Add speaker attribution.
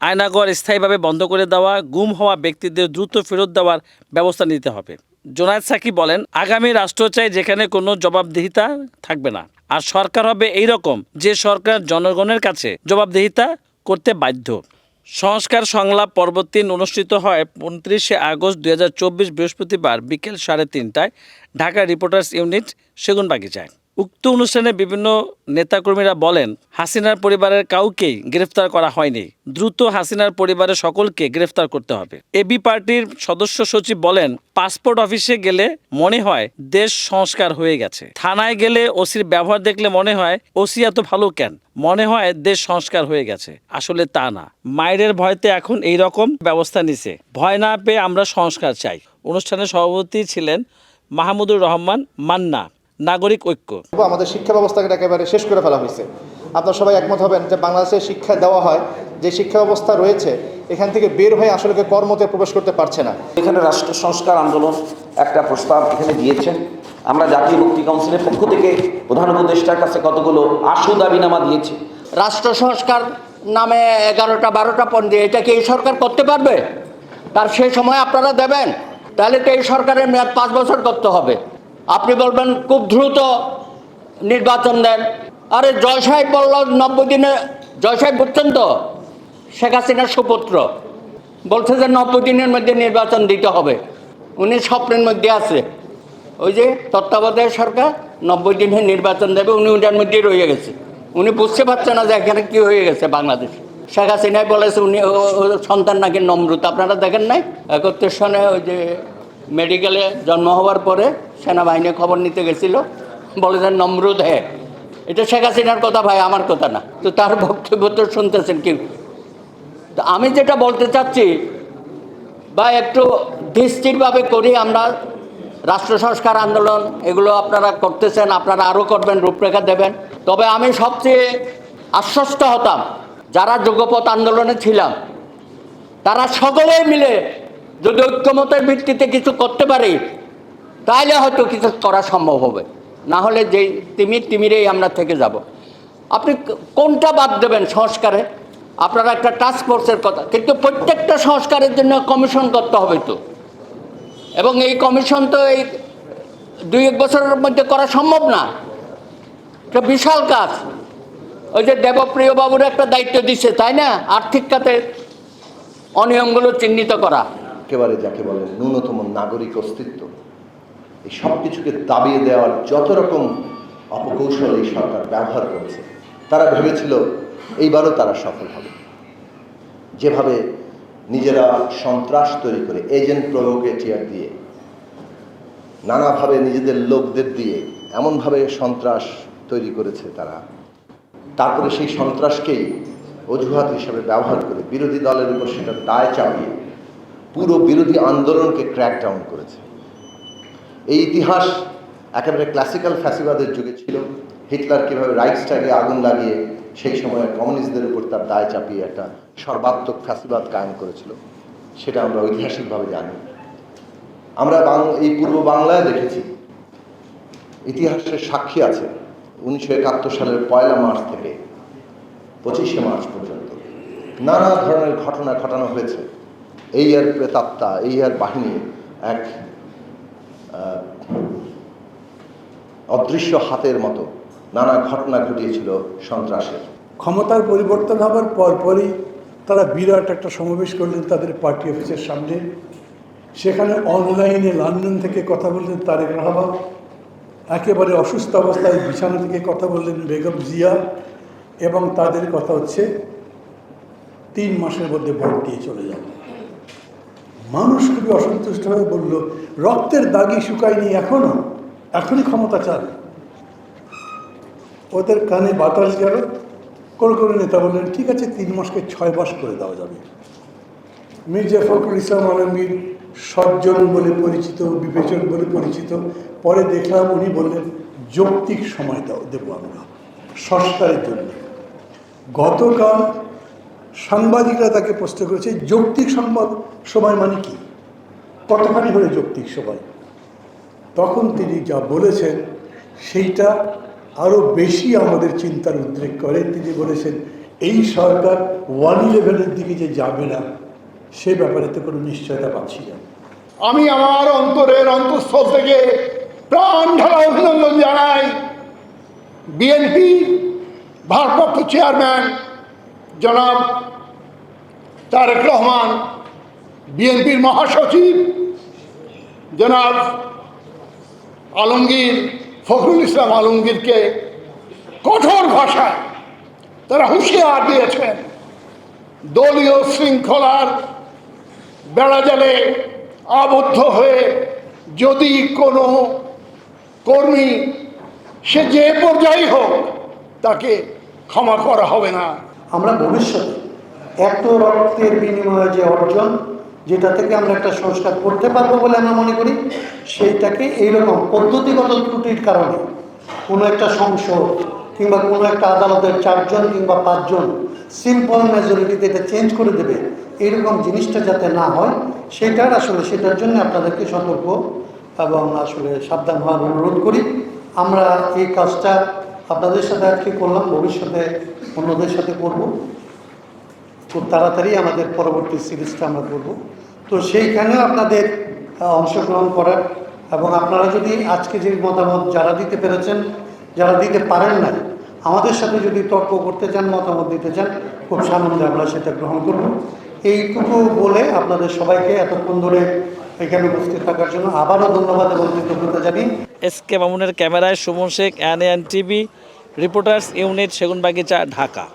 Speaker 1: আয়নাগর স্থায়ীভাবে বন্ধ করে দেওয়া, গুম হওয়া ব্যক্তিদের দ্রুত ফেরত দেওয়ার ব্যবস্থা নিতে হবে। জোনায়েদ সাকি বলেন, আগামী রাষ্ট্র চাই যেখানে কোনো জবাবদিহিতা থাকবে না। আর সরকার হবে এই রকম যে সরকার জনগণের কাছে জবাবদিহিতা করতে বাধ্য। সংস্কার সংলাপ পর্ব তিন অনুষ্ঠিত হয় উনত্রিশে আগস্ট দু হাজার চব্বিশ বৃহস্পতিবার বিকেল সাড়ে তিনটায়। ঢাকা রিপোর্টার্স ইউনিট সেগুনবাগিচায়। উক্ত অনুষ্ঠানে বিভিন্ন নেতাকর্মীরা বলেন, হাসিনার পরিবারের কাউকেই গ্রেফতার করা হয়নি। দ্রুত হাসিনার পরিবারের সকলকে গ্রেফতার করতে হবে। এবি পার্টির সদস্য সচিব বলেন, পাসপোর্ট অফিসে গেলে মনে হয় দেশ সংস্কার হয়ে গেছে। থানায় গেলে ওসির ব্যবহার দেখলে মনে হয় ওসি এত ভালো কেন? মনে হয় দেশ সংস্কার হয়ে গেছে। আসলে তা না। মায়ের ভয়তে এখন এই রকম ব্যবস্থা নিছে। ভয় না পেয়ে আমরা সংস্কার চাই। অনুষ্ঠানে সভাপতি ছিলেন মাহমুদুর রহমান মান্না। নাগরিক ঐক্য।
Speaker 2: আমাদের শিক্ষা ব্যবস্থাকে একেবারে শেষ করে ফেলা হয়েছে। আপনারা সবাই একমত হবেন যে বাংলাদেশে শিক্ষা দেওয়া হয় যে শিক্ষা ব্যবস্থা রয়েছে এখান থেকে বের হয়ে আসলে কর্মতে প্রবেশ করতে পারছে না।
Speaker 3: এখানে রাষ্ট্র সংস্কার আন্দোলন একটা প্রস্তাব এখানে দিয়েছেন। আমরা জাতীয় মুক্তি কাউন্সিলের পক্ষ থেকে প্রধান উপদেষ্টার কাছে কতগুলো আশু দাবিনামা দিয়েছি।
Speaker 4: রাষ্ট্র সংস্কার নামে এগারোটা বারোটা পয়েন্ট দিয়ে এটা কি এই সরকার করতে পারবে? তার সেই সময় আপনারা দেবেন। তাহলে তো এই সরকারের মেয়াদ পাঁচ বছর করতে হবে। আপনি বলবেন, খুব দ্রুত নির্বাচন দেন। আরে, জয় সাহেব বলল, নব্বই দিনে জয় সাহেব বুঝছেন তো? শেখ হাসিনার সুপুত্র। বলছে যে, নব্বই দিনের মধ্যে নির্বাচন দিতে হবে। উনি স্বপ্নের মধ্যে আছে। ওই যে তত্ত্বাবধায়ক সরকার, নব্বই দিনে নির্বাচন দেবে, উনি ওটার মধ্যেই রয়ে গেছে। উনি বুঝতে পারছে না যে এখানে কী হয়ে গেছে বাংলাদেশ। শেখ হাসিনাই বলেছে, উনি সন্তান নাকি নমরুত? আপনারা দেখেন নাই? একত্রিশ সনে ওই যে মেডিকেলে জন্ম হওয়ার পরে সেনাবাহিনী খবর নিতে গেছিল। বলে যে, নমরুদ হ্যাঁ এটা শেখ হাসিনার কথা ভাই, আমার কথা না। তো তার বক্তব্য তো শুনতেছেন কি তো আমি যেটা বলতে চাচ্ছি বা একটু দৃষ্টিরভাবে করি আমরা। রাষ্ট্র সংস্কার আন্দোলন, এগুলো আপনারা করতেছেন, আপনারা আরও করবেন, রূপরেখা দেবেন। তবে আমি সবচেয়ে আশ্বস্ত হতাম, যারা যুগপথ আন্দোলনে ছিলাম, তারা সকলে মিলে যদি ঐক্যমতের ভিত্তিতে কিছু করতে পারি তাহলে হয়তো কিছু করা সম্ভব হবে। না হলে যেই তিমির তিমিরেই আমরা থেকে যাব। আপনি কোনটা বাদ দেবেন সংস্কারে? আপনারা একটা টাস্ক ফোর্সের কথা কিন্তু প্রত্যেকটা সংস্কারের জন্য কমিশন করতে হবে তো। এবং এই কমিশন তো এই দুই এক বছরের মধ্যে করা সম্ভব না। এটা বিশাল কাজ। ওই যে দেবপ্রিয় বাবুর একটা দায়িত্ব দিচ্ছে তাই না? আর্থিক খাতে অনিয়মগুলো চিহ্নিত করা।
Speaker 5: একেবারে যাকে বলে ন্যূনতম নাগরিক অস্তিত্ব। এই সব কিছুকে দাবিয়ে দেওয়ার যত রকম অপকৌশল এই সরকার ব্যবহার করেছে, তারা ভেবেছিল এইবারও তারা সফল হবে। যেভাবে নিজেরা সন্ত্রাস তৈরি করে, এজেন্ট প্রভোকেটিয়ার দিয়ে, নানাভাবে নিজেদের লোকদের দিয়ে এমনভাবে সন্ত্রাস তৈরি করেছে তারা, তারপরে সেই সন্ত্রাসকেই অজুহাত হিসেবে ব্যবহার করে বিরোধী দলের উপর সেটা দায় চাপিয়ে পুরো বিরোধী আন্দোলনকে ক্র্যাকডাউন করেছে। এই ইতিহাস একেবারে ক্লাসিক্যাল ফ্যাসিবাদের যুগে ছিল। হিটলার কীভাবে রাইটসটাকে আগুন লাগিয়ে সেই সময় কমিউনিস্টদের উপর তার দায় চাপিয়ে একটা সর্বাত্মক ফ্যাসিবাদ কায়েম করেছিল, সেটা আমরা ঐতিহাসিকভাবে জানি। আমরা এই পূর্ব বাংলায় দেখেছি, ইতিহাসের সাক্ষী আছে উনিশশো একাত্তর সালের পয়লা মার্চ থেকে পঁচিশে মার্চ পর্যন্ত। নানা ধরনের ঘটনা ঘটানো হয়েছে। এই আর প্রেতাত্মা, এই আর বাহিনী এক অদৃশ্য হাতের মতো নানা ঘটনা ঘটিয়েছিল সন্ত্রাসের
Speaker 6: ক্ষমতার পরিবর্তন হবার পরপরই তারা বিরাট একটা সমাবেশ করলেন তাদের পার্টি অফিসের সামনে। সেখানে অনলাইনে লন্ডন থেকে কথা বললেন তারেক রহমান। একেবারে অসুস্থ অবস্থায় বিছানা থেকে কথা বললেন বেগম জিয়া এবং তাদের কথা হচ্ছে, তিন মাসের মধ্যে ভোট দিয়ে চলে যাবে মানুষ খুবই অসন্তুষ্ট হয়ে বলল, রক্তের দাগি শুকায়নি এখনও? এখনই ক্ষমতা চান। ওদের কানে বাতাস গেল। কোনো কোনো নেতা বললেন, ঠিক আছে, তিন মাসকে ছয় মাস করে দেওয়া যাবে। মির্জা ফখরুল ইসলাম আলমগীর সজ্জন বলে পরিচিত বিবেচন বলে পরিচিত। পরে দেখলাম উনি বললেন, যৌক্তিক সময় দাও, দেবো আমরা, সংস্কারের জন্য। গতকাল সাংবাদিকরা তাকে প্রশ্ন করেছে যৌক্তিক সংবাদ সময় মানে কি? কতখানি হলে যৌক্তিক সময়? তখন তিনি যা বলেছেন, সেইটা আরও বেশি আমাদের চিন্তার উদ্রেক করে। তিনি বলেছেন,
Speaker 7: এই সরকার ওয়ান ইলেভেনের দিকে যে যাবে না, সে ব্যাপারে তো কোনো নিশ্চয়তা পাচ্ছি না।
Speaker 8: আমি আমার অন্তরের অন্তঃস্থল থেকে প্রাণ ঢালা অভিনন্দন জানাই। বিএনপি ভারপ্রাপ্ত চেয়ারম্যান জনাব তারেক রহমান, বিএনপির মহাসচিব, জনাব আলমগীর, ফখরুল ইসলাম আলমগীরকে কঠোর ভাষায় তারা হুঁশিয়ার দিয়েছেন, দলীয় শৃঙ্খলার বেড়া বেড়াজালে আবদ্ধ হয়ে যদি কোনো কর্মী সে যে পর্যায়ে হোক তাকে ক্ষমা করা হবে না।
Speaker 7: আমরা ভবিষ্যতে এত রক্তের বিনিময়ে যে অর্জন, যেটা থেকে আমরা একটা সংস্কার করতে পারব বলে আমরা মনে করি, সেইটাকে এইরকম পদ্ধতিগত ত্রুটির কারণে কোনো একটা সংসদ কিংবা কোনো একটা আদালতের চারজন কিংবা পাঁচজন সিম্পল মেজরিটিতে এটা চেঞ্জ করে দেবে, এইরকম জিনিসটা যাতে না হয়, সেটার আসলে সেটার জন্য আপনাদেরকে সতর্ক এবং আসলে সাবধান হওয়ার অনুরোধ করি। আমরা এই কাজটা আপনাদের সাথে আজকে করলাম, ভবিষ্যতে অন্যদের সাথে করব। খুব তাড়াতাড়ি আমাদের পরবর্তী সিরিজটা আমরা করব। তো সেইখানেও আপনাদের অংশগ্রহণ করার এবং আপনারা যদি আজকে যে মতামত যারা দিতে পেরেছেন, যারা দিতে পারেন না আমাদের সাথে যদি তর্ক করতে চান, মতামত দিতে চান, খুব সানন্দে আমরা সেটা গ্রহণ করব। এইটুকু বলে আপনাদের সবাইকে এতক্ষণ ধরে এখানে উপস্থিত থাকার জন্য আবারও ধন্যবাদ এবং কৃতজ্ঞতা জানি
Speaker 1: এস কে মামুনের ক্যামেরায় Suman Sheikh, N N TV, reporters unit, Segunbagicha, Dhaka.